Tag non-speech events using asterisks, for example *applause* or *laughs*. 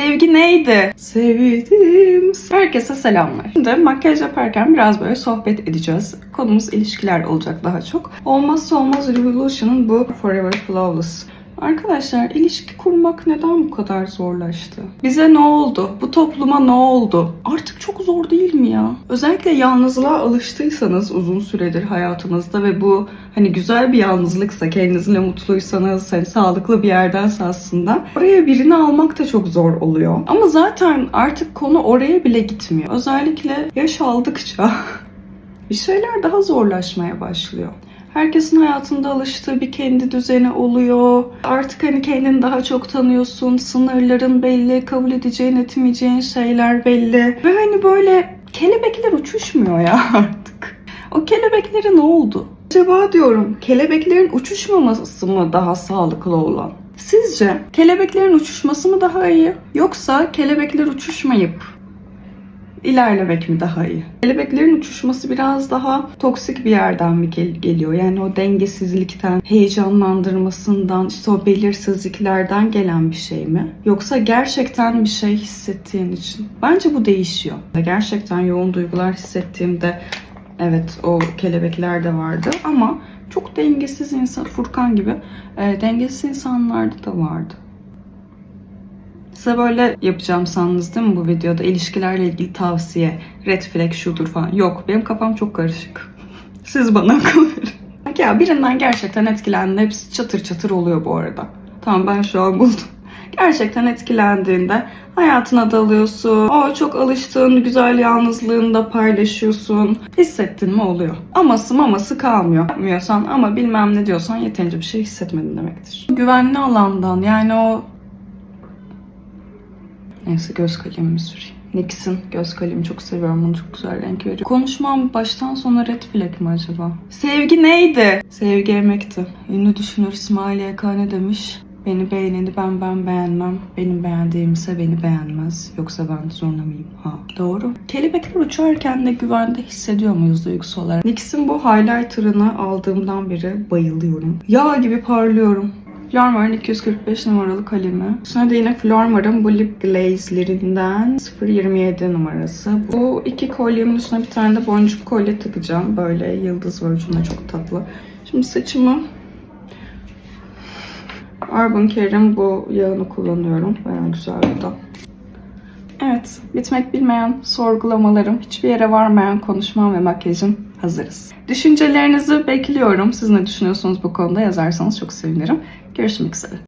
Sevgi neydi? Sevdim. Herkese selamlar. Şimdi makyaj yaparken biraz böyle sohbet edeceğiz. Konumuz ilişkiler olacak daha çok. Olmazsa olmaz Revolution'ın bu Forever Flawless. Arkadaşlar ilişki kurmak neden bu kadar zorlaştı? Bize ne oldu? Bu topluma ne oldu? Artık çok zor değil mi ya? Özellikle yalnızlığa alıştıysanız uzun süredir hayatınızda ve bu hani güzel bir yalnızlıksa, kendinizle mutluysanız, hani sağlıklı bir yerdense aslında oraya birini almak da çok zor oluyor. Ama zaten artık konu oraya bile gitmiyor. Özellikle yaş aldıkça *laughs* bir şeyler daha zorlaşmaya başlıyor. Herkesin hayatında alıştığı bir kendi düzeni oluyor. Artık hani kendini daha çok tanıyorsun. Sınırların belli, kabul edeceğin, etmeyeceğin şeyler belli. Ve hani böyle kelebekler uçuşmuyor ya *laughs* artık. O kelebeklere ne oldu? Acaba diyorum kelebeklerin uçuşmaması mı daha sağlıklı olan? Sizce kelebeklerin uçuşması mı daha iyi? Yoksa kelebekler uçuşmayıp ilerlemek mi daha iyi? Kelebeklerin uçuşması biraz daha toksik bir yerden mi gel- geliyor? Yani o dengesizlikten, heyecanlandırmasından, işte o belirsizliklerden gelen bir şey mi? Yoksa gerçekten bir şey hissettiğin için? Bence bu değişiyor. Gerçekten yoğun duygular hissettiğimde evet o kelebekler de vardı ama çok dengesiz insan, Furkan gibi e, dengesiz insanlarda da vardı. Size böyle yapacağım sandınız değil mi bu videoda? İlişkilerle ilgili tavsiye, red flag şudur falan. Yok benim kafam çok karışık. *laughs* Siz bana akıl verin. Ya birinden gerçekten etkilendiğinde hepsi çatır çatır oluyor bu arada. Tamam ben şu an buldum. *laughs* Gerçekten etkilendiğinde hayatına dalıyorsun. O çok alıştığın güzel yalnızlığını da paylaşıyorsun. Hissettin mi oluyor. Aması maması kalmıyor. Yapmıyorsan ama bilmem ne diyorsan yeterince bir şey hissetmedin demektir. Güvenli alandan yani o Neyse göz kalemimi süreyim. NYX'in göz kalemi çok seviyorum. Bunu çok güzel renk veriyor. Konuşmam baştan sona red flag mi acaba? Sevgi neydi? Sevgi emekti. Ünlü düşünür İsmail YK ne demiş? Beni beğeneni ben ben beğenmem. Benim beğendiğimse beni beğenmez. Yoksa ben zorla mıyım? Ha doğru. Kelebekler uçarken de güvende hissediyor muyuz duygusal olarak? NYX'in bu highlighter'ını aldığımdan beri bayılıyorum. Yağ gibi parlıyorum. Flormar'ın 245 numaralı kalemi. Sonra da yine Flormar'ın bu lip glaze'lerinden 027 numarası. Bu iki kolyemin üstüne bir tane de boncuk kolye takacağım. Böyle yıldız var çok tatlı. Şimdi saçımı Urban Care'in bu yağını kullanıyorum. Bayağı güzel bu da. Evet, bitmek bilmeyen sorgulamalarım, hiçbir yere varmayan konuşmam ve makyajım hazırız. Düşüncelerinizi bekliyorum. Siz ne düşünüyorsunuz bu konuda yazarsanız çok sevinirim. Here's Mixel.